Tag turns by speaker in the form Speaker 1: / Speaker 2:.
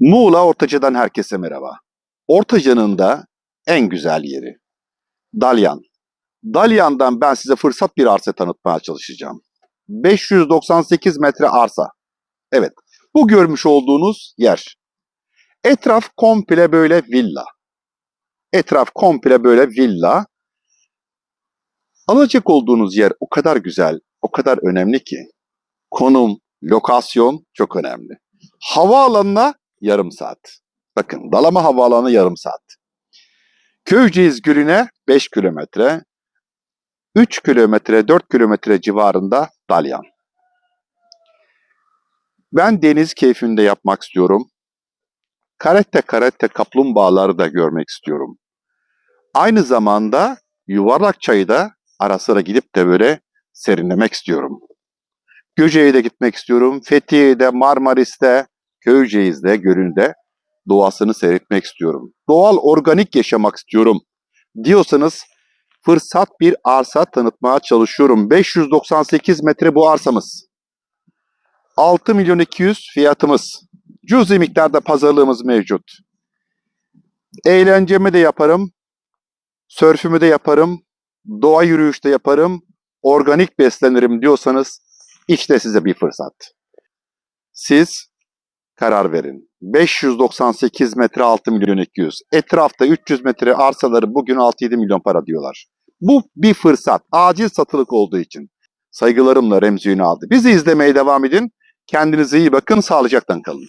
Speaker 1: Muğla Ortaca'dan herkese merhaba. Ortaca'nın da en güzel yeri. Dalyan. Dalyan'dan ben size fırsat bir arsa tanıtmaya çalışacağım. 598 metre arsa. Evet, bu görmüş olduğunuz yer. Etraf komple böyle villa. Etraf komple böyle villa. Alacak olduğunuz yer o kadar güzel, o kadar önemli ki. Konum, lokasyon çok önemli. Havaalanına yarım saat. Bakın Dalama Havaalanı yarım saat. Köyceğiz Gölü'ne 5 kilometre. 3 kilometre, 4 kilometre civarında Dalyan. Ben deniz keyfinde yapmak istiyorum. Karette karette kaplumbağaları da görmek istiyorum. Aynı zamanda yuvarlak çayı da ara sıra gidip de böyle serinlemek istiyorum. Göce'ye de gitmek istiyorum. Fethiye'de, Marmaris'te, Köyceğiz'de, Gölü'nde doğasını seyretmek istiyorum. Doğal, organik yaşamak istiyorum diyorsanız fırsat bir arsa tanıtmaya çalışıyorum. 598 metre bu arsamız. 6 milyon 200 fiyatımız. Cüzi miktarda pazarlığımız mevcut. Eğlencemi de yaparım. Sörfümü de yaparım. Doğa yürüyüşte yaparım. Organik beslenirim diyorsanız işte size bir fırsat. Siz karar verin. 598 metre 6 milyon 200. Etrafta 300 metre arsaları bugün 6-7 milyon para diyorlar. Bu bir fırsat. Acil satılık olduğu için. Saygılarımla Remzi Ünal'dı. Bizi izlemeye devam edin. Kendinize iyi bakın. Sağlıcakla kalın.